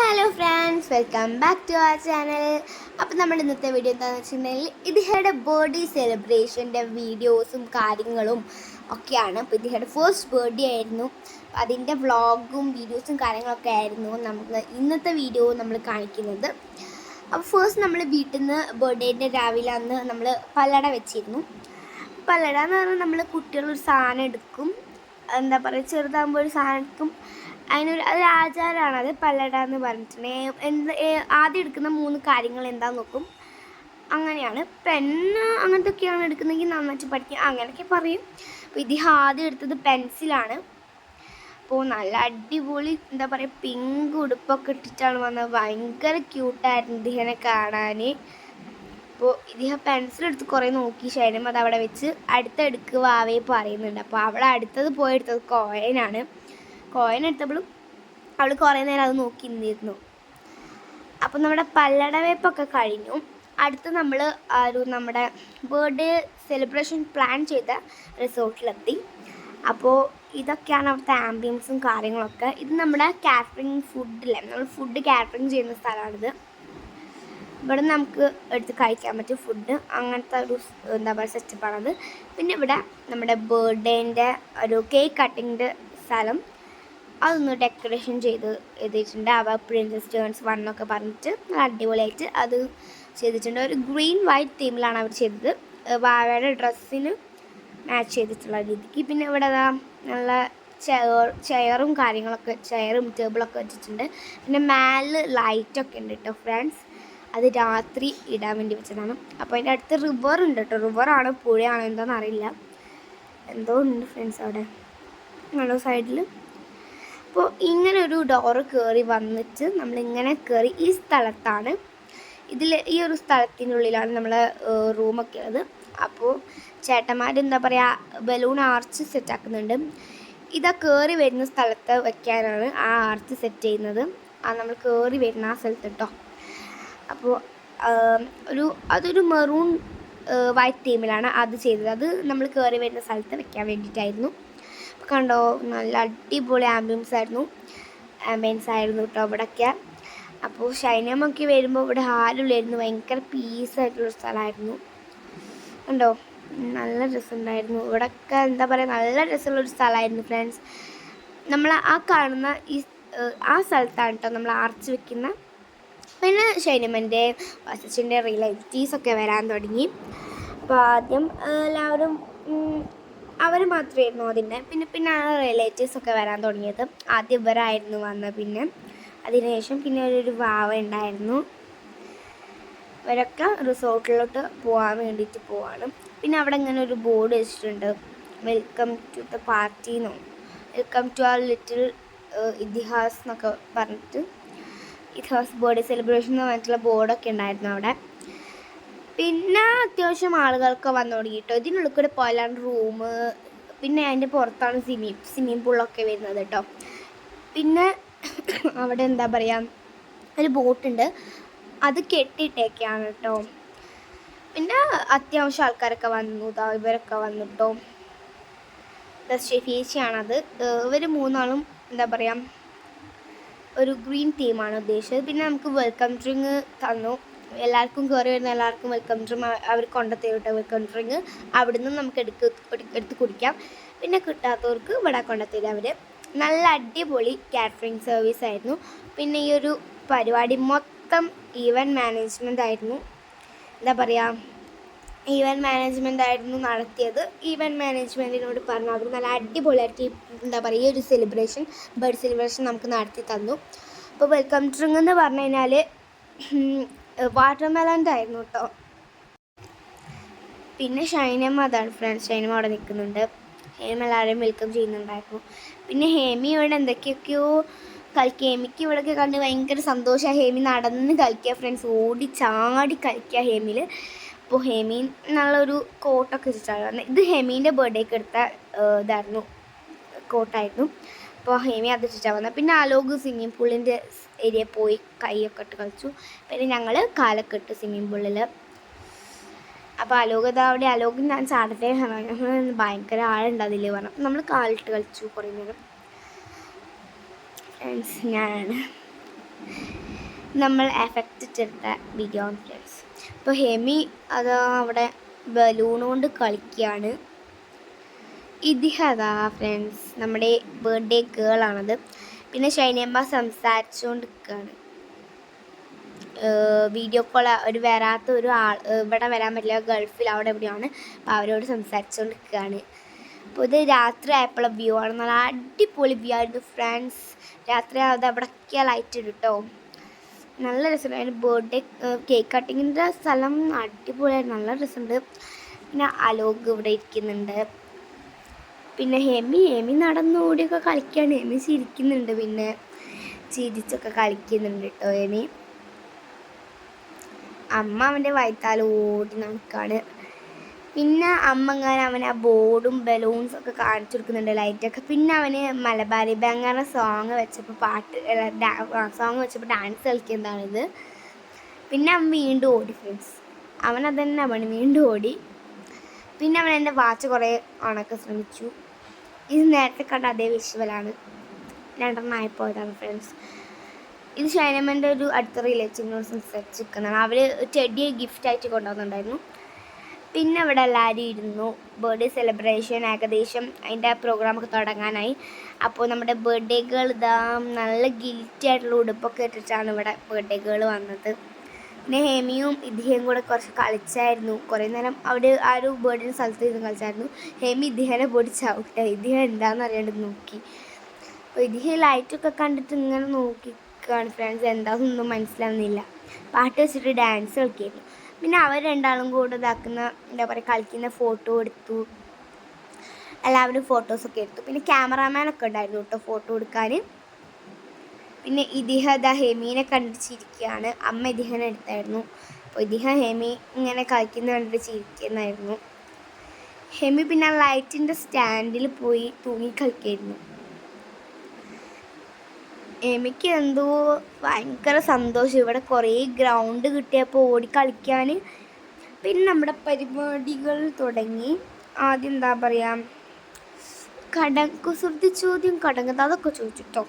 Hello friends welcome back to our channel അപ്പോൾ നമ്മൾ ഇന്നത്തെ വീഡിയോ എന്താണെന്ന് വെച്ചിട്ടുണ്ടെങ്കിൽ ഇതിഹയുടെ ബർത്ത്ഡേ സെലിബ്രേഷന്റെ വീഡിയോസും കാര്യങ്ങളും ഒക്കെയാണ്. അപ്പോൾ ഇതിഹയുടെ ഫസ്റ്റ് ബർത്ത്ഡേ ആയിരുന്നു. അതിന്റെ വ്ളോഗും വീഡിയോസും കാര്യങ്ങളൊക്കെ ആയിരുന്നു നമുക്ക് ഇന്നത്തെ വീഡിയോ നമ്മൾ കാണിക്കുന്നത്. അപ്പോൾ ഫസ്റ്റ് നമ്മൾ വീട്ടിൽ നിന്ന് ബർത്ത്ഡേന്റെ രാവിലെ അന്ന് നമ്മൾ പല്ലട വെച്ചിരുന്നു. പല്ലട എന്ന് പറഞ്ഞാൽ നമ്മൾ കുട്ടികളൊരു സാധനം എടുക്കും. എന്താ പറയുക ചെറുതാകുമ്പോൾ ഒരു സാധനം എടുക്കും. അതിനൊരു ഒരു ആചാരമാണ് അത് പല്ലട എന്ന് പറഞ്ഞിട്ടുണ്ടെങ്കിൽ എന്ത് ആദ്യം എടുക്കുന്ന മൂന്ന് കാര്യങ്ങൾ എന്താന്ന് നോക്കും. അങ്ങനെയാണ്. പെണ്ണ് അങ്ങനത്തെ ഒക്കെയാണ് എടുക്കുന്നതെങ്കിൽ നന്നായിട്ട് പഠിക്കും അങ്ങനെയൊക്കെ പറയും. അപ്പോൾ ഇത് ആദ്യം എടുത്തത് പെൻസിലാണ്. അപ്പോൾ നല്ല അടിപൊളി എന്താ പറയുക പിങ്ക് ഉടുപ്പൊക്കെ ഇട്ടിട്ടാണ് വന്നത്. ഭയങ്കര ക്യൂട്ടായിരുന്നു ഇതിഹനെ കാണാൻ അപ്പോൾ ഇതിഹ പെൻസിൽ എടുത്ത് കുറേ നോക്കി. ശൈലം അത് അവിടെ വെച്ച് അടുത്ത വാവേ പറയുന്നുണ്ട്. അപ്പോൾ അവൾ അടുത്തത് പോയെടുത്തത് കോയനാണ്. കോയൻ എടുത്തപ്പോഴും അവൾ കുറേ നേരം അത് നോക്കി നിന്നിരുന്നു. അപ്പം നമ്മുടെ പല്ലടവേപ്പൊക്കെ കഴിഞ്ഞു. അടുത്ത് നമ്മൾ ഒരു നമ്മുടെ ബർത്ത്ഡേ സെലിബ്രേഷൻ പ്ലാൻ ചെയ്ത റിസോർട്ടിലെത്തി. അപ്പോൾ ഇതൊക്കെയാണ് അവിടുത്തെ ആംബിയൻസും കാര്യങ്ങളൊക്കെ. ഇത് നമ്മുടെ കാറ്ററിങ് ഫുഡില്ലേ നമ്മൾ ഫുഡ് കാറ്ററിങ് ചെയ്യുന്ന സ്ഥലമാണിത്. ഇവിടെ നമുക്ക് എടുത്ത് കഴിക്കാൻ പറ്റും ഫുഡ് അങ്ങനത്തെ ഒരു എന്താ പറയുക സെറ്റപ്പാണത് പിന്നെ ഇവിടെ നമ്മുടെ ബർത്ത്ഡേന്റെ ഒരു കേക്ക് കട്ടിങ്ങിന്റെ സ്ഥലം. അതൊന്ന് ഡെക്കറേഷൻ ചെയ്ത് എഴുതിയിട്ടുണ്ട്. അവ പ്രിൻസസ് ടേൺസ് വൺ എന്നൊക്കെ പറഞ്ഞിട്ട് നല്ല അടിപൊളിയായിട്ട് അത് ചെയ്തിട്ടുണ്ട്. ഒരു ഗ്രീൻ വൈറ്റ് തീമിലാണ് അവർ ചെയ്തത്. വാഴയുടെ ഡ്രസ്സിന് മാച്ച് ചെയ്തിട്ടുള്ള രീതിക്ക്. പിന്നെ ഇവിടെ നല്ല ചെയർ ചെയറും കാര്യങ്ങളൊക്കെ ചെയറും ടേബിളൊക്കെ വെച്ചിട്ടുണ്ട്. പിന്നെ മേലിൽ ലൈറ്റൊക്കെ ഉണ്ട് കേട്ടോ ഫ്രണ്ട്സ് അത് രാത്രി ഇടാൻ വേണ്ടി വെച്ചതാണ്. അപ്പോൾ അതിന്റെ അടുത്ത് റിവർ ഉണ്ട് കേട്ടോ റിവറാണോ പുഴയാണോ എന്താണെന്ന് അറിയില്ല. എന്തോ ഉണ്ട് ഫ്രണ്ട്സ് അവിടെ. ഞങ്ങളുടെ സൈഡിൽ അപ്പോൾ ഇങ്ങനെ ഒരു ഡോറ് കയറി വന്നിട്ട് നമ്മളിങ്ങനെ കയറി ഈ സ്ഥലത്താണ്. ഇതിൽ ഈ ഒരു സ്ഥലത്തിനുള്ളിലാണ് നമ്മൾ റൂമൊക്കെ ഉള്ളത്. അപ്പോൾ ചേട്ടന്മാർ എന്താ പറയുക ബലൂൺ ആർച്ച് സെറ്റ് ആക്കുന്നുണ്ട്. ഇതാ കയറി വരുന്ന സ്ഥലത്ത് വെക്കാനാണ് ആ ആർച്ച് സെറ്റ് ചെയ്യുന്നത്. ആ നമ്മൾ കയറി വരുന്ന ആ സ്ഥലത്ത് കേട്ടോ അപ്പോൾ ഒരു അതൊരു മെറൂൺ വൈറ്റ് തീമിലാണ് അത് ചെയ്തത്. അത് നമ്മൾ കയറി വരുന്ന സ്ഥലത്ത് വെക്കാൻ വേണ്ടിയിട്ടായിരുന്നു. കണ്ടോ? നല്ല അടിപൊളി ആംബിയൻസ് ആയിരുന്നു. ആംബിയൻസ് ആയിരുന്നു കേട്ടോ ഇവിടെയൊക്കെ അപ്പോൾ ഷൈനമൊക്കെ വരുമ്പോൾ ഇവിടെ ആരുമില്ലായിരുന്നു ഭയങ്കര പീസായിട്ടുള്ള സ്ഥലമായിരുന്നു കണ്ടോ? നല്ല രസമുണ്ടായിരുന്നു. ഇവിടെയൊക്കെ എന്താ പറയുക നല്ല രസമുള്ളൊരു സ്ഥലമായിരുന്നു ഫ്രണ്ട്സ് നമ്മൾ ആ കാണുന്ന ഈ ആ സ്ഥലത്താണ് കേട്ടോ നമ്മൾ ആർച്ച് വെക്കുന്ന. പിന്നെ ഷൈനമ്മന്റെ വസച്ചിന്റെ റിലേറ്റീവ്സ് ഒക്കെ വരാൻ തുടങ്ങി. അപ്പോൾ ആദ്യം എല്ലാവരും അവർ മാത്രമായിരുന്നു അതിന്റെ. പിന്നെ പിന്നെ ആ റിലേറ്റീവ്സ് ഒക്കെ വരാൻ തുടങ്ങിയത്. ആദ്യം ഇവരായിരുന്നു വന്നത് പിന്നെ അതിനുശേഷം പിന്നെ ഒരു വാവ ഉണ്ടായിരുന്നു. ഇവരൊക്കെ റിസോർട്ടിലോട്ട് പോകാൻ വേണ്ടിയിട്ട് പോവാണ്. പിന്നെ അവിടെ ഇങ്ങനെ ഒരു ബോർഡ് വെച്ചിട്ടുണ്ട്. വെൽക്കം ടു ദ പാർട്ടി എന്നോ welcome to our little Ithihas എന്നൊക്കെ പറഞ്ഞിട്ട് ഇതിഹാസ് ബർത്ത്ഡേ സെലിബ്രേഷൻ എന്ന് പറഞ്ഞിട്ടുള്ള ബോർഡൊക്കെ ഉണ്ടായിരുന്നു അവിടെ. പിന്നെ അത്യാവശ്യം ആളുകളൊക്കെ വന്നു തുടങ്ങിയിട്ടോ. ഇതിനുള്ളിൽ കൂടെ പോയാലാണ് റൂം പിന്നെ അതിന്റെ പുറത്താണ് സ്വിമ്മിങ് സ്വിമ്മിങ് പൂളൊക്കെ വരുന്നത് കേട്ടോ. പിന്നെ അവിടെ എന്താ പറയുക ഒരു ബോട്ടുണ്ട് അത് കെട്ടിയിട്ടേക്കാണ് കേട്ടോ. പിന്നെ അത്യാവശ്യം ആൾക്കാരൊക്കെ വന്നു ദാ ഇവരൊക്കെ വന്നു കേട്ടോ ഷെഫീച്ചയാണത് ഇവർ മൂന്നാളും എന്താ പറയുക ഒരു ഗ്രീൻ തീമാണ് ഉദ്ദേശിച്ചത്. പിന്നെ നമുക്ക് വെൽക്കം ഡ്രിങ്ക് തന്നു. എല്ലാവർക്കും കയറി വരുന്ന എല്ലാവർക്കും വെൽക്കം ഡ്രിങ്ക് അവർ കൊണ്ട കേട്ടോ വെൽക്കം ഡ്രിങ്ക് അവിടുന്ന് നമുക്ക് എടുക്ക് എടുത്ത് കുടിക്കാം. പിന്നെ കിട്ടാത്തവർക്ക് ഇവിടെ കൊണ്ടുത്തരും അവർ നല്ല അടിപൊളി കാറ്ററിംഗ് സർവീസ് ആയിരുന്നു. പിന്നെ ഈ ഒരു പരിപാടി മൊത്തം ഈവന്റ് മാനേജ്മെന്റ് ആയിരുന്നു. എന്താ പറയുക ഈവന്റ് മാനേജ്മെന്റ് ആയിരുന്നു നടത്തിയത്. ഈവന്റ് മാനേജ്മെന്റിനോട് പറഞ്ഞു അവർ നല്ല അടിപൊളിയായിട്ട് എന്താ പറയുക ഈ ഒരു സെലിബ്രേഷൻ ബർത്ത് സെലിബ്രേഷൻ നമുക്ക് നടത്തി തന്നു. അപ്പോൾ വെൽക്കം ഡ്രിങ്ക് എന്ന് പറഞ്ഞു കഴിഞ്ഞാൽ വാട്ടർ മെലന്റെ ആയിരുന്നു കേട്ടോ പിന്നെ ഷൈനമ്മ അതാണ് ഫ്രണ്ട്സ് ഷൈനമ്മ അവിടെ നിൽക്കുന്നുണ്ട്. ഹേമ എല്ലാവരെയും വെൽക്കം ചെയ്യുന്നുണ്ടായിരുന്നു. പിന്നെ ഹേമി ഇവിടെ എന്തൊക്കെയൊക്കെയോ കളിക്കുക. ഹേമിക്ക് ഇവിടെയൊക്കെ കണ്ട് ഭയങ്കര സന്തോഷമാണ് ഹേമി നടന്ന് കളിക്കുക. ഫ്രണ്ട്സ് ഓടി ചാടി കളിക്കുക ഹേമിൽ അപ്പോൾ ഹേമി എന്നുള്ളൊരു കോട്ടൊക്കെ വെച്ചിട്ടാണ് ഇത് ഹേമീന്റെ ബർത്ത്ഡേക്ക് എടുത്ത ഇതായിരുന്നു. കോട്ടായിരുന്നു അപ്പോൾ ഹേമി അത് വെച്ചിട്ടാണ് വന്നത് പിന്നെ ആലോക് സ്വിമ്മിങ് പൂളിന്റെ ഏരിയ പോയി കൈയൊക്കെ ഇട്ട് കളിച്ചു. പിന്നെ ഞങ്ങൾ കാലൊക്കെ ഇട്ട് സ്വിമ്മിങ് പൂളിൽ അപ്പോൾ അലോക് ഇതാ അവിടെ. അലോക് ഞാൻ ചാടട്ടെ ഞങ്ങൾ ഭയങ്കര ആളുണ്ട് അതിൽ പറഞ്ഞു നമ്മൾ കാലിട്ട് കളിച്ചു കുറേ നേരം. ഫ്രണ്ട്സ് ഞാനാണ് നമ്മൾ എഫക്റ്റ് ഇട്ടെടുത്ത ആണ് ഫ്രണ്ട്സ് അപ്പോൾ ഹെമി അത് അവിടെ ബലൂൺ കൊണ്ട് കളിക്കുകയാണ് ഇതിഹതാ ഫ്രണ്ട്സ് നമ്മുടെ ബർത്ത്ഡേ ഗേൾ ആണത്. പിന്നെ ഷൈനിയമ്മ സംസാരിച്ചുകൊണ്ട് നിൽക്കുകയാണ് വീഡിയോ കോൾ ഒരു വരാത്ത ഒരു ആൾ ഇവിടെ വരാൻ പറ്റില്ല ഗൾഫിൽ അവിടെ എവിടെയാണ് അപ്പോൾ അവരോട് സംസാരിച്ചുകൊണ്ട് നിൽക്കുകയാണ് അപ്പോൾ ഇത് രാത്രി ആയപ്പോഴുള്ള വ്യൂ ആണ്. നല്ല അടിപൊളി വ്യൂ ആയിരുന്നു ഫ്രണ്ട്സ് രാത്രി അത് അവിടെയൊക്കെ ലൈറ്റ് ഇടും കേട്ടോ നല്ല രസമുണ്ട്. അതിന് ബർത്ത്ഡേ കേക്ക് കട്ടിങ്ങിന്റെ സ്ഥലം അടിപൊളിയായിരുന്നു. നല്ല രസമുണ്ട്. പിന്നെ അലോക് ഇവിടെ ഇരിക്കുന്നുണ്ട്. പിന്നെ ഹെമി ഹെമി നടന്നോടിയൊക്കെ കളിക്കുകയാണ് ഹെമി ചിരിക്കുന്നുണ്ട് പിന്നെ. ചിരിച്ചൊക്കെ കളിക്കുന്നുണ്ട് കേട്ടോ ഹെമി. അമ്മ അവന്റെ വയത്താൽ ഓടി നടക്കാണ്. പിന്നെ അമ്മ ഇങ്ങനെ അവൻ ആ ബോർഡും ബലൂൺസ് ഒക്കെ കാണിച്ചു കൊടുക്കുന്നുണ്ട് ലൈറ്റൊക്കെ പിന്നെ അവന് മലബാരി ബാങ്ക് സോങ് വെച്ചപ്പോൾ പാട്ട് സോങ് വെച്ചപ്പോൾ ഡാൻസ് കളിക്കുന്നതാണിത്. പിന്നെ അവൻ വീണ്ടും ഓടി ഫ്രണ്ട്സ് അവൻ അതന്നെ അവൻ വീണ്ടും ഓടി. പിന്നെ അവൻ എന്റെ വാച്ച് കുറേ ഉണക്കാൻ ശ്രമിച്ചു. ഇത് നേരത്തെ കണ്ട അതേ വിഷ്വലാണ് രണ്ടെണ്ണമായി പോയതാണ് ഫ്രണ്ട്സ് ഇത് ഷൈനമ്മന്റെ ഒരു അടുത്ത റിലേറ്റീവിനോട് സംസാരിച്ചിരിക്കുന്നതാണ് അവർ ചെടിയെ ഗിഫ്റ്റ് ആയിട്ട് കൊണ്ടുവന്നിട്ടുണ്ടായിരുന്നു. പിന്നെ അവിടെ എല്ലാവരും ഇരുന്നു. ബർത്ത്ഡേ സെലിബ്രേഷൻ ഏകദേശം അതിന്റെ പ്രോഗ്രാമൊക്കെ തുടങ്ങാനായി. അപ്പോൾ നമ്മുടെ ബർത്ത്ഡേ ഗേൾ ഇതാ നല്ല ഗിൽറ്റി ആയിട്ടുള്ള ഉടുപ്പൊക്കെ ഇട്ടിട്ടാണ് ഇവിടെ ബർത്ത്ഡേ ഗേൾ വന്നത്. ഹേമിയും ഇദ്ദേഹം കൂടെ കുറച്ച് കളിച്ചായിരുന്നു. കുറേ നേരം അവിടെ ആ ഒരു ബേർഡിന്റെ സ്ഥലത്ത് ഇരുന്ന് കളിച്ചായിരുന്നു. ഹേമി ഇദ്ദേഹനെ പൊടി ചവിട്ടെ. ഇദ്ദേഹം എന്താണെന്ന് അറിയാണ്ട് നോക്കി. അപ്പോൾ ഇദ്ദേഹം ലൈറ്റൊക്കെ കണ്ടിട്ട് ഇങ്ങനെ നോക്കിക്കാണ് ഫ്രണ്ട്സ് എന്താണെന്നൊന്നും മനസ്സിലാവുന്നില്ല. പാട്ട് വെച്ചിട്ട് ഡാൻസ് കളിക്കായിരുന്നു. പിന്നെ അവർ രണ്ടാളും കൂടെ ഇതാക്കുന്ന എന്താ പറയുക കളിക്കുന്ന ഫോട്ടോ എടുത്തു. എല്ലാവരും ഫോട്ടോസൊക്കെ എടുത്തു. പിന്നെ ക്യാമറാമാനൊക്കെ ഉണ്ടായിരുന്നു കേട്ടോ ഫോട്ടോ എടുക്കാൻ പിന്നെ ഇതിഹ ദ ഹെമീനെ കണ്ടിട്ട് ചിരിക്കുകയാണ് അമ്മ ഇതിഹനെ എടുത്തായിരുന്നു. അപ്പോൾ ഇതിഹ ഹെമി ഇങ്ങനെ കളിക്കുന്ന കണ്ടിട്ട് ചിരിക്കുന്നായിരുന്നു. ഹെമി പിന്നെ ലൈറ്റിന്റെ സ്റ്റാൻഡിൽ പോയി തൂങ്ങി കളിക്കായിരുന്നു എമിക്ക് എന്തോ ഭയങ്കര സന്തോഷം. ഇവിടെ കുറേ ഗ്രൗണ്ട് കിട്ടിയപ്പോൾ ഓടി കളിക്കാൻ പിന്നെ നമ്മുടെ പരിപാടികൾ തുടങ്ങി. ആദ്യം എന്താ പറയുക കട കുസൃതി ചോദ്യം കടങ്കഥ അതൊക്കെ ചോദിച്ചിട്ടോ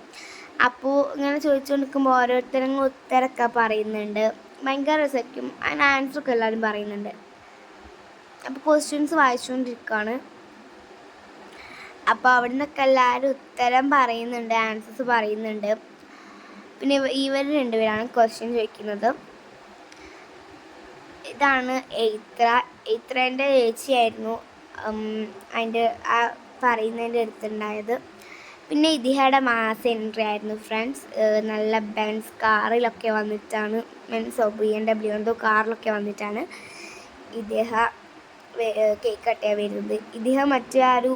അപ്പോൾ ഇങ്ങനെ ചോദിച്ചു കൊടുക്കുമ്പോൾ ഓരോരുത്തരും ഉത്തരമൊക്കെ പറയുന്നുണ്ട്. ഭയങ്കര രസമായിരിക്കും. അതിന് ആൻസറൊക്കെ എല്ലാവരും പറയുന്നുണ്ട്. അപ്പോൾ ക്വസ്റ്റ്യൻസ് വായിച്ചുകൊണ്ടിരിക്കുകയാണ് അപ്പോൾ അവിടെ നിന്നൊക്കെ എല്ലാവരും ഉത്തരം പറയുന്നുണ്ട് ആൻസേഴ്സ് പറയുന്നുണ്ട്. പിന്നെ ഇവർ രണ്ടുപേരാണ് ക്വസ്റ്റ്യൻ ചോദിക്കുന്നത്. ഇതാണ് എയ്ത്ര. എയ്ത്രേന്റെ ചേച്ചിയായിരുന്നു അതിന്റെ ആ പറയുന്നതിന്റെ അടുത്തുണ്ടായത്. പിന്നെ ഇതിഹയുടെ മാസ് എൻട്രി ആയിരുന്നു ഫ്രണ്ട്സ് നല്ല ബെൻസ് കാറിലൊക്കെ വന്നിട്ടാണ് മീൻസ് ബി എം ഡബ്ല്യു എന്തോ കാറിലൊക്കെ വന്നിട്ടാണ് ഇദ്ദേഹ കേക്ക് കട്ടിയാ വരുന്നത്. ഇദ്ദേഹം മറ്റേ ആ ഒരു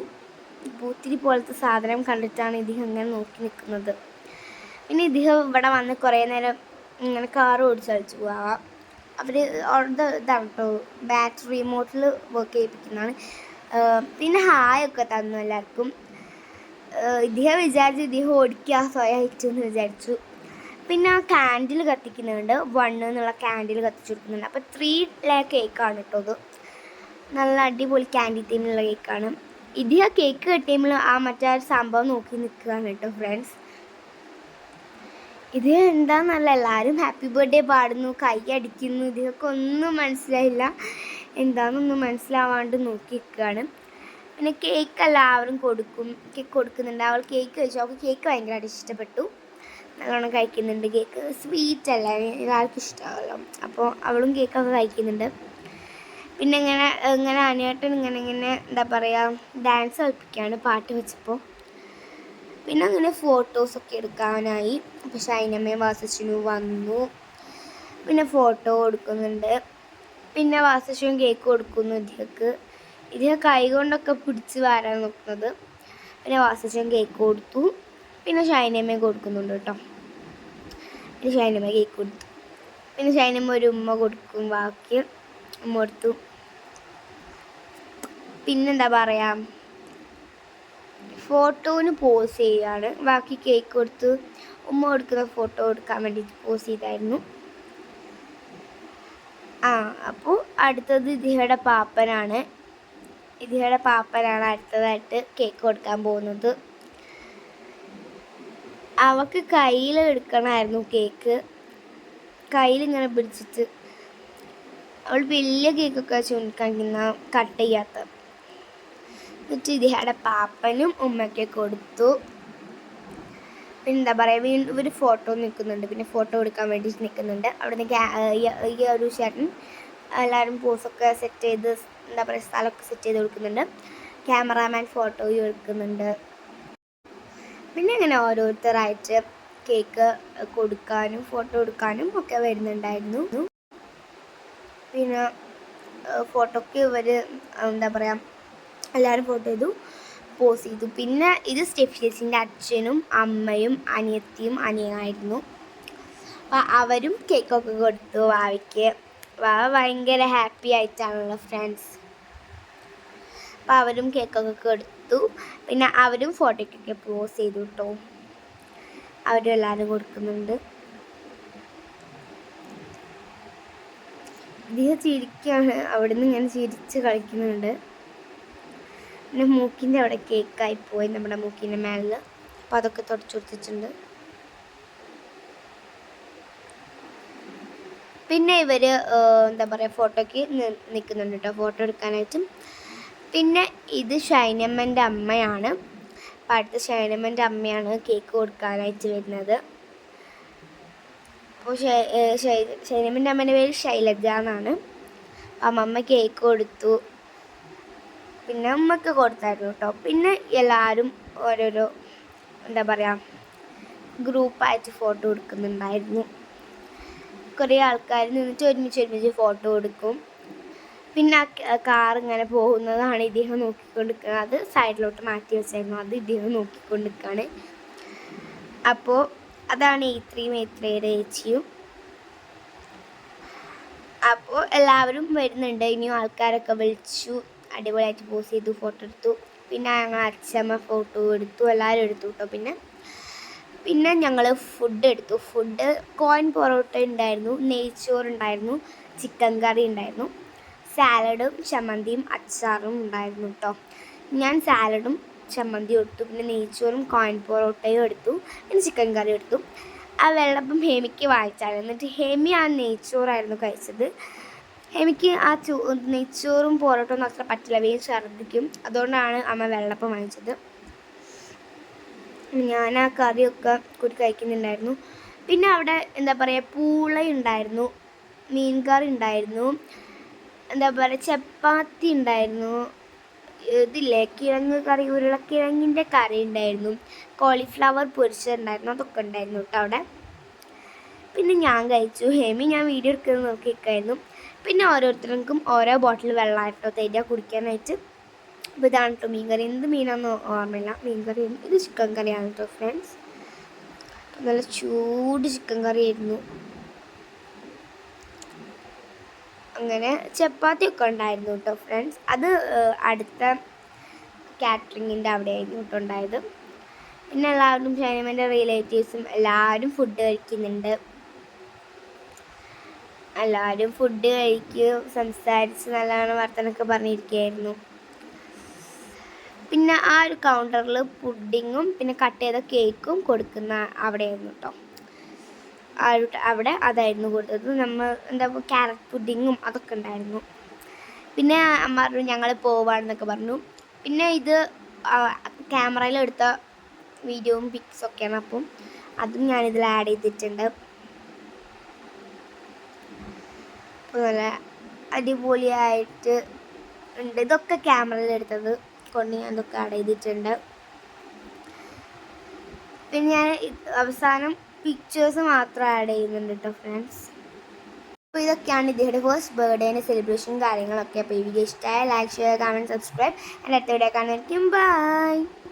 പൂത്തിരി പോലത്തെ സാധനം കണ്ടിട്ടാണ് ഇദ്ദേഹം ഇങ്ങനെ നോക്കി നിൽക്കുന്നത് പിന്നെ ഇദ്ദേഹം ഇവിടെ വന്ന് കുറേ നേരം ഇങ്ങനെ കാർ ഓടിച്ച് കളിച്ചു പോവാം. അവർ അവിടുത്തെ ഇതാണ് കേട്ടോ ബാറ്ററി റിമോട്ടിൽ വർക്ക് ചെയ്യിപ്പിക്കുന്നതാണ്. പിന്നെ ഹായ് ഒക്കെ തന്നു എല്ലാവർക്കും. ഇദ്ദേഹം വിചാരിച്ചു ഇദ്ദേഹം ഓടിക്കുക സ്വയമായിട്ട് എന്ന് വിചാരിച്ചു. പിന്നെ ആ കാൻഡിൽ കത്തിക്കുന്നുണ്ട്. വൺ എന്നുള്ള കാൻഡിൽ കത്തിച്ചു കൊടുക്കുന്നുണ്ട്. അപ്പോൾ ത്രീ ലേ കേക്കാണ് കേട്ടോ അത് നല്ല അടിപൊളി ക്യാൻഡി തീമിലുള്ള കേക്കാണ് ഇദ്ദേഹം കേക്ക് കെട്ടിയുമ്പോൾ ആ മറ്റേ സംഭവം നോക്കി നിൽക്കുകയാണ് കേട്ടോ ഫ്രണ്ട്സ് ഇത് എന്താണെന്നല്ല എല്ലാവരും ഹാപ്പി ബർത്ത്ഡേ പാടുന്നു കൈ അടിക്കുന്നു. ഇതൊക്കെ ഒന്നും മനസ്സിലായില്ല. എന്താണെന്നൊന്നും മനസ്സിലാവാണ്ട് നോക്കി നിൽക്കുകയാണ്. പിന്നെ കേക്ക് എല്ലാവരും കൊടുക്കും കേക്ക് കൊടുക്കുന്നുണ്ട്. അവൾ കേക്ക് കഴിച്ചു. അവൾക്ക് കേക്ക് ഭയങ്കരമായിട്ട് ഇഷ്ടപ്പെട്ടു. നല്ലോണം കഴിക്കുന്നുണ്ട് കേക്ക് സ്വീറ്റ് അല്ല? എല്ലാവർക്കും ഇഷ്ടമാവല്ലോ അപ്പോൾ അവളും കേക്കൊക്കെ കഴിക്കുന്നുണ്ട്. പിന്നെ ഇങ്ങനെ ഇങ്ങനെ അനിയേട്ടൻ ഇങ്ങനെ ഇങ്ങനെ എന്താ പറയുക ഡാൻസ് കളിപ്പിക്കുകയാണ് പാട്ട് വെച്ചപ്പോൾ. പിന്നെ അങ്ങനെ ഫോട്ടോസൊക്കെ എടുക്കാനായി. അപ്പോൾ ഷൈനമ്മയും വാസച്ചിനും വന്നു. പിന്നെ ഫോട്ടോ കൊടുക്കുന്നുണ്ട്. പിന്നെ വാസച്ചിനും കേക്ക് കൊടുക്കുന്നു ഇതിലേക്ക് ഇതിനെ കൈ കൊണ്ടൊക്കെ പിടിച്ച് വരാൻ നോക്കുന്നത്. പിന്നെ വാസച്ചൻ കേക്ക് കൊടുത്തു. പിന്നെ ഷൈനമ്മ കൊടുക്കുന്നുണ്ട് കേട്ടോ. പിന്നെ ഷൈനമ്മ കേക്ക് കൊടുത്തു. പിന്നെ ഷൈനമ്മ ഒരു ഉമ്മ കൊടുക്കും ബാക്കി ഉമ്മ കൊടുത്തു. പിന്നെന്താ പറയാ? ഫോട്ടോന് പോസ് ചെയ്യാണ്. ബാക്കി കേക്ക് കൊടുത്ത് ഉമ്മ കൊടുക്കുന്ന ഫോട്ടോ എടുക്കാൻ വേണ്ടിയിട്ട് പോസ് ചെയ്തായിരുന്നു. ആ അപ്പോൾ അടുത്തത് ഇതിഹയുടെ പാപ്പനാണ്. ഇതിഹയുടെ പാപ്പനാണ് അടുത്തതായിട്ട് കേക്ക് കൊടുക്കാൻ പോകുന്നത്. അവക്ക് കയ്യിൽ എടുക്കണമായിരുന്നു കേക്ക്. കയ്യിൽ ഇങ്ങനെ പിടിച്ചിട്ട് അവൾ വലിയ കേക്കൊക്കെ ചൂണ്ടിക്കാണിക്കുന്ന കട്ട് ചെയ്യാത്ത. എന്നിട്ട് ഇതിയുടെ പാപ്പനും ഉമ്മയ്ക്ക് കൊടുത്തു. പിന്നെ എന്താ പറയുക വീണ്ടും ഒരു ഫോട്ടോ നിൽക്കുന്നുണ്ട്. പിന്നെ ഫോട്ടോ എടുക്കാൻ വേണ്ടി നിൽക്കുന്നുണ്ട്. അവിടെ നിന്ന് ഈ ഒരു ചേട്ടൻ എല്ലാവരും പോസൊക്കെ സെറ്റ് ചെയ്ത് എന്താ പറയുക സ്ഥലമൊക്കെ സെറ്റ് ചെയ്ത് കൊടുക്കുന്നുണ്ട്. ക്യാമറാമാൻ ഫോട്ടോയും എടുക്കുന്നുണ്ട്. പിന്നെ അങ്ങനെ ഓരോരുത്തരായിട്ട് കേക്ക് കൊടുക്കാനും ഫോട്ടോ എടുക്കാനും ഒക്കെ വരുന്നുണ്ടായിരുന്നു. പിന്നെ ഫോട്ടോക്ക് ഇവർ എന്താ പറയുക എല്ലാവരും ഫോട്ടോ ചെയ്തു പോസ് ചെയ്തു. പിന്നെ ഇത് സ്റ്റെഫിയസിന്റെ അച്ഛനും അമ്മയും അനിയത്തിയും അനിയനായിരുന്നു. അപ്പം അവരും കേക്കൊക്കെ കൊടുത്തു വാവയ്ക്ക് വാവ ഭയങ്കര ഹാപ്പി ആയിട്ടാണല്ലോ ഫ്രണ്ട്സ് അപ്പോൾ അവരും കേക്കൊക്കെ കൊടുത്തു. പിന്നെ അവരും ഫോട്ടോയ്ക്കൊക്കെ പോസ് ചെയ്തു കേട്ടോ അവരും എല്ലാവരും കൊടുക്കുന്നുണ്ട്. അദ്ദേഹം ചിരിക്കുകയാണ് അവിടെ നിന്ന് ഇങ്ങനെ ചിരിച്ച് കളിക്കുന്നുണ്ട്. പിന്നെ മൂക്കിന്റെ അവിടെ കേക്കായി പോയി നമ്മുടെ മൂക്കിന്റെ മേളിൽ അപ്പോൾ അതൊക്കെ തുടച്ചു കൊടുത്തിട്ടുണ്ട്. പിന്നെ ഇവർ എന്താ പറയുക ഫോട്ടോയ്ക്ക് നിൽക്കുന്നുണ്ട് കേട്ടോ ഫോട്ടോ എടുക്കാനായിട്ടും. പിന്നെ ഇത് ഷൈനമ്മന്റെ അമ്മയാണ്. പാടത്ത് ഷൈനമ്മന്റെ അമ്മയാണ് കേക്ക് കൊടുക്കാനായിട്ട് വരുന്നത്. അപ്പോൾ ഷൈനമ്മന്റെ അമ്മേന്റെ പേര് ശൈലജ എന്നാണ്. അമ്മമ്മ കേക്ക് കൊടുത്തു. പിന്നെ അമ്മയ്ക്ക് കൊടുത്തായിരുന്നു കേട്ടോ പിന്നെ എല്ലാവരും ഓരോരോ എന്താ പറയുക ഗ്രൂപ്പായിട്ട് ഫോട്ടോ എടുക്കുന്നുണ്ടായിരുന്നു. കുറേ ആൾക്കാർ നിന്നിട്ട് ഒരുമിച്ച് ഒരുമിച്ച് ഫോട്ടോ എടുക്കും. പിന്നെ കാർ ഇങ്ങനെ പോകുന്നതാണ് ഇദ്ദേഹം നോക്കിക്കൊണ്ടിരിക്കുന്നത്. അത് സൈഡിലോട്ട് മാറ്റി വെച്ചായിരുന്നു അത് ഇദ്ദേഹം നോക്കിക്കൊണ്ടിരിക്കുകയാണ് അപ്പോൾ അതാണ് ഈ ത്രീയും ഈ ത്രീയുടെ ഏച്ചിയും. അപ്പോൾ എല്ലാവരും വരുന്നുണ്ട്. ഇനിയും ആൾക്കാരൊക്കെ വിളിച്ചു. അടിപൊളിയായിട്ട് പോസ് ചെയ്തു ഫോട്ടോ എടുത്തു. പിന്നെ ഞങ്ങൾ അച്ഛമ്മ ഫോട്ടോ എടുത്തു. എല്ലാവരും എടുത്തു കേട്ടോ പിന്നെ പിന്നെ ഞങ്ങൾ ഫുഡ് എടുത്തു. ഫുഡ് കോയിൻ പൊറോട്ട ഉണ്ടായിരുന്നു നെയ്ച്ചോറുണ്ടായിരുന്നു ചിക്കൻ കറി ഉണ്ടായിരുന്നു സാലഡും ചമ്മന്തിയും അച്ചാറും ഉണ്ടായിരുന്നു കേട്ടോ ഞാൻ സാലഡും ചമ്മന്തിയും എടുത്തു. പിന്നെ നെയ്ച്ചോറും കോയിൻ പൊറോട്ടയും എടുത്തു. പിന്നെ ചിക്കൻ കറി എടുത്തു. ആ വെള്ളപ്പം ഹേമിക്ക് വായിച്ചായിരുന്നു എന്നിട്ട് ഹേമി ആ നെയ്ച്ചോറായിരുന്നു കഴിച്ചത്. എനിക്ക് ആ ചോ നെയ്ച്ചോറും പൊറോട്ടൊന്നും അത്ര പറ്റില്ല. വേഗം ഛർദ്ദിക്കും. അതുകൊണ്ടാണ് അമ്മ വെള്ളപ്പം വാങ്ങിച്ചത്. ഞാൻ ആ കറിയൊക്കെ കൂടി കഴിക്കുന്നുണ്ടായിരുന്നു. പിന്നെ അവിടെ എന്താ പറയുക പൂള ഉണ്ടായിരുന്നു മീൻ കറി ഉണ്ടായിരുന്നു എന്താ പറയുക ചപ്പാത്തി ഉണ്ടായിരുന്നു ഇതില്ലേ കിഴങ്ങ് കറി ഉരുളക്കിഴങ്ങിന്റെ കറി ഉണ്ടായിരുന്നു കോളിഫ്ലവർ പൊരിച്ചിട്ടുണ്ടായിരുന്നു അതൊക്കെ ഉണ്ടായിരുന്നു കേട്ടോ അവിടെ. പിന്നെ ഞാൻ കഴിച്ചു ഹേമി ഞാൻ വീഡിയോ എടുക്കുന്നത് നോക്കിയിരിക്കായിരുന്നു പിന്നെ ഓരോരുത്തർക്കും ഓരോ ബോട്ടിൽ വെള്ളമായിട്ടോ തരിക കുടിക്കാനായിട്ട് അപ്പോൾ ഇതാണ് കേട്ടോ മീൻ കറി എന്ത് മീനാണെന്ന് ഓർമ്മയില്ല. മീൻ കറി ഇത് ചിക്കൻ കറിയാണ് കേട്ടോ ഫ്രണ്ട്സ്. നല്ല ചൂട് ചിക്കൻ കറി ആയിരുന്നു. അങ്ങനെ ചപ്പാത്തി ഒക്കെ ഉണ്ടായിരുന്നു കേട്ടോ ഫ്രണ്ട്സ്. അത് അടുത്ത കാറ്ററിങ്ങിന്റെ അവിടെ ആയിരുന്നു കേട്ടോ ഉണ്ടായത്. പിന്നെ എല്ലാവരും ഷൈനമന്റെ റിലേറ്റീവ്സും എല്ലാവരും ഫുഡ് കഴിക്കുന്നുണ്ട്. എല്ലാവരും ഫുഡ് കഴിക്കുകയും സംസാരിച്ച് നല്ലവണ്ണം വർത്തനൊക്കെ പറഞ്ഞിരിക്കുകയായിരുന്നു. പിന്നെ ആ ഒരു കൗണ്ടറിൽ പുഡിങ്ങും പിന്നെ കട്ട് ചെയ്ത കേക്കും കൊടുക്കുന്ന അവിടെയായിരുന്നു കേട്ടോ അവിടെ അതായിരുന്നു കൊടുത്തത്. നമ്മൾ എന്താ ക്യാരറ്റ് പുഡിങ്ങും അതൊക്കെ ഉണ്ടായിരുന്നു. പിന്നെ അമ്മ പറഞ്ഞു ഞങ്ങൾ പോവാണെന്നൊക്കെ പറഞ്ഞു. പിന്നെ ഇത് ക്യാമറയിലെടുത്ത വീഡിയോയും പിക്സൊക്കെയാണ് അപ്പം. അതും ഞാനിതിൽ ആഡ് ചെയ്തിട്ടുണ്ട്. നല്ല അടിപൊളിയായിട്ട് ഉണ്ട്. ഇതൊക്കെ ക്യാമറയിൽ എടുത്തത്. കൊണ്ട് ഞാൻ ഇതൊക്കെ ചെയ്തിട്ടുണ്ട് പിന്നെ ഞാൻ അവസാനം പിക്ചേഴ്സ് മാത്രം ആഡ് ചെയ്യുന്നുണ്ട് കേട്ടോ ഫ്രണ്ട്സ് അപ്പോൾ ഇതൊക്കെയാണ് ഇദ്ദേഹത്തെ ഫസ്റ്റ് ബർത്ത്ഡേന്റെ സെലിബ്രേഷൻ കാര്യങ്ങളൊക്കെ. അപ്പോൾ ഈ വീഡിയോ ഇഷ്ടമായ ലൈക്ക് ഷെയർ കമന്റ് സബ്സ്ക്രൈബ് എന്റെ അടുത്ത വീഡിയോ കാണുന്നതായിരിക്കും ബൈ